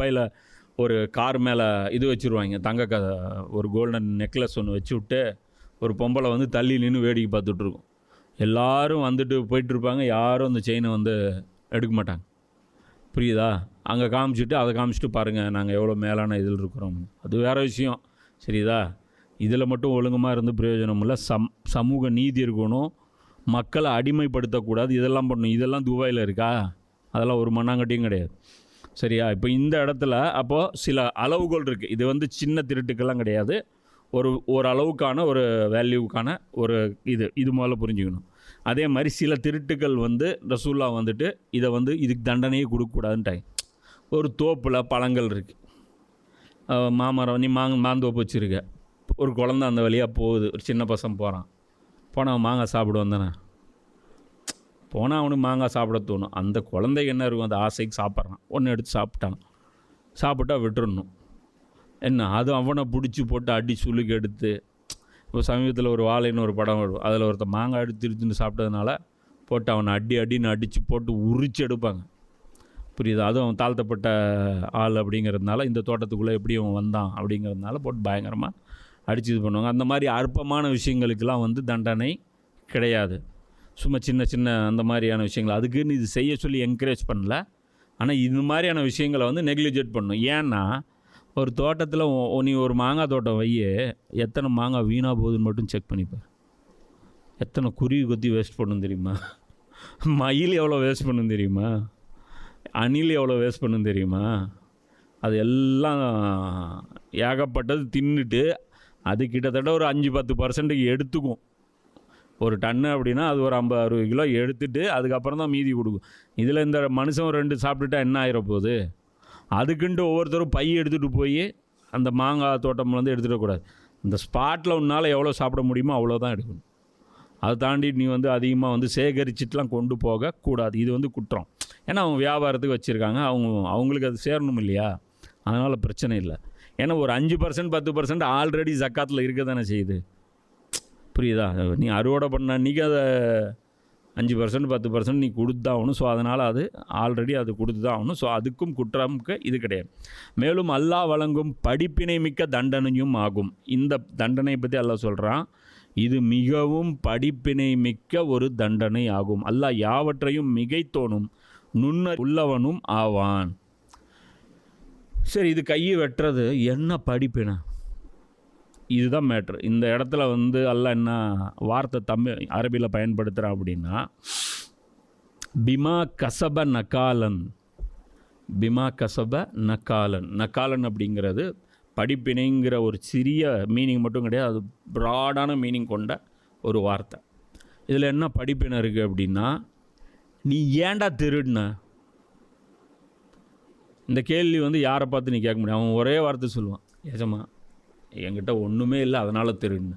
துபாயில் ஒரு கார் மேலே இது வச்சுருவாங்க. தங்க க ஒரு கோல்டன் நெக்லஸ் ஒன்று வச்சு விட்டு ஒரு பொம்பளை வந்து தள்ளி நின்று வேடிக்கை பார்த்துட்ருக்கும் எல்லாரும் வந்துட்டு போயிட்டுருப்பாங்க யாரும் அந்த செயினை வந்து எடுக்க மாட்டாங்க. புரியுதா? அங்கே காமிச்சிட்டு அதை காமிச்சிட்டு பாருங்கள் நாங்கள் எவ்வளோ மேலான இதில் இருக்கிறோம். அது வேறு விஷயம். சரிதா? இதில் மட்டும் ஒழுங்கமாக இருந்து பிரயோஜனம் இல்லை. சம் சமூக நீதி இருக்கணும். மக்களை அடிமைப்படுத்தக்கூடாது. இதெல்லாம் பண்ணணும் இதெல்லாம் துபாயில் இருக்கா? அதெல்லாம் ஒரு மண்ணாங்கட்டியும் கிடையாது. சரியா? இப்போ இந்த இடத்துல அப்போது சில அளவுகோல் இருக்குது இது வந்து சின்ன திருட்டுக்கெல்லாம் கிடையாது. ஒரு ஒரு அளவுக்கான ஒரு வேல்யூக்கான ஒரு இது இது முதல்ல புரிஞ்சுக்கணும். அதே மாதிரி சில திருட்டுக்கள் வந்து ரசூல்லா வந்துட்டு இதை வந்து இதுக்கு தண்டனையே கொடுக்கக்கூடாதுன்ட்டாங்க. ஒரு தோப்பில் பழங்கள் இருக்குது மாமரம் நீ மாங்க மாந்தோப்பு வச்சுருக்க. ஒரு குழந்த அந்த வழியாக போகுது. ஒரு சின்ன பசங்க போகிறான் போனால் அவன் மாங்காய் சாப்பிடுவோம் தானே? போனால் அவனுக்கு மாங்காய் சாப்பிட தோணும். அந்த குழந்தை என்ன இருக்கும்? அந்த ஆசைக்கு சாப்பிட்றான். ஒன்று எடுத்து சாப்பிட்டான். சாப்பிட்டா விட்டுறணும். என்ன? அது அவனை பிடிச்சி போட்டு அடி சுளுக்கு எடுத்து இப்போ சமீபத்தில் ஒரு வாழைன்னு ஒரு படம் வரும். அதில் ஒருத்தன் மாங்காய் எடுத்து திருத்துன்னு சாப்பிட்டதுனால போட்டு அவனை அடி அடின்னு அடித்து போட்டு உரிச்சு எடுப்பாங்க. புரியுது? அதுவும் அவன் தாழ்த்தப்பட்ட ஆள் அப்படிங்கிறதுனால இந்த தோட்டத்துக்குள்ளே எப்படி அவன் வந்தான் அப்படிங்கிறதுனால போட்டு பயங்கரமாக அடித்து இது பண்ணுவாங்க. அந்த மாதிரி அற்பமான விஷயங்களுக்கெல்லாம் வந்து தண்டனை கிடையாது. சும்மா சின்ன சின்ன அந்த மாதிரியான விஷயங்கள். அதுக்குன்னு இது செய்ய சொல்லி என்கரேஜ் பண்ணல. ஆனால் இது மாதிரியான விஷயங்களை வந்து நெக்லிஜெட் பண்ணணும் ஏன்னா ஒரு தோட்டத்தில் நீ ஒரு மாங்காய் தோட்டம் வைய எத்தனை மாங்காய் வீணாக போகுதுன்னு மட்டும் செக் பண்ணிப்பார் எத்தனை குருவி கொத்தி வேஸ்ட் பண்ணும் தெரியுமா? மயில் எவ்வளோ வேஸ்ட் பண்ணும் தெரியுமா? அணில் எவ்வளோ வேஸ்ட் பண்ணும் தெரியுமா? அது எல்லாம் ஏகப்பட்டது தின்னுட்டு அது கிட்டத்தட்ட ஒரு அஞ்சு பத்து பர்சன்ட்டுக்கு எடுத்துக்கும். ஒரு டன்னு அப்படின்னா அது ஒரு ஐம்பது அறுபது கிலோ எடுத்துட்டு அதுக்கப்புறம் தான் மீதி கொடுக்கும். இதில் இந்த மனுஷன் ரெண்டு சாப்பிட்டுட்டா என்ன ஆயிர போகுது? அதுக்குன்ட்டு ஒவ்வொருத்தரும் பை எடுத்துகிட்டு போய் அந்த மாங்காய் தோட்டம் வந்து இந்த ஸ்பாட்டில் உன்னால் எவ்வளோ சாப்பிட முடியுமோ அவ்வளோ தான் எடுக்கணும். அதை தாண்டி நீ வந்து அதிகமாக வந்து சேகரிச்சிட்டுலாம் கொண்டு போகக்கூடாது இது வந்து குற்றம். ஏன்னா அவங்க வியாபாரத்துக்கு வச்சுருக்காங்க. அவங்க அவங்களுக்கு அது சேரணும் இல்லையா? அதனால் பிரச்சனை இல்லை. ஏன்னா ஒரு அஞ்சு பர்சன்ட் பத்து பர்சன்ட் ஆல்ரெடி ஜக்காத்தில் இருக்க தானே செய்யுது. புரியுதா? நீ அறுவடை பண்ண அன்றைக்கி அதை அஞ்சு பர்சன்ட் பத்து பர்சன்ட் நீ கொடுத்தாகணும் ஸோ அதனால் அது ஆல்ரெடி அது கொடுத்து தான் ஆகணும். ஸோ அதுக்கும் குற்றமுக்கு இது கிடையாது. மேலும் அல்லாஹ் வழங்கும் படிப்பினை மிக்க தண்டனையும் ஆகும். இந்த தண்டனை பற்றி அல்லாஹ் சொல்கிறான் இது மிகவும் படிப்பினை மிக்க ஒரு தண்டனை ஆகும். அல்லாஹ் யாவற்றையும் மிகைத்தோனும் நுண்ண உள்ளவனும் ஆவான். சரி இது கையை வெட்டுறது என்ன படிப்பினை இதுதான் மேட்ரு இந்த இடத்துல வந்து அல்ல என்ன வார்த்தை தமிழ் அரபியில் பயன்படுத்துகிறான் அப்படின்னா பிமா கசப நகாலன். பிமா கசப நக்காலன் நக்காலன் அப்படிங்கிறது படிப்பினைங்கிற ஒரு சிறிய மீனிங் மட்டும் கிடையாது அது ப்ராடான மீனிங் கொண்ட ஒரு வார்த்தை. இதில் என்ன படிப்பினை இருக்குது அப்படின்னா நீ ஏன்டா திருடின? இந்த கேள்வி வந்து யாரை பார்த்து நீ கேட்க முடியும்? அவன் ஒரே வார்த்தை சொல்லுவான் எஜமா என்கிட்ட ஒன்றுமே இல்லை அதனால் திருன்னு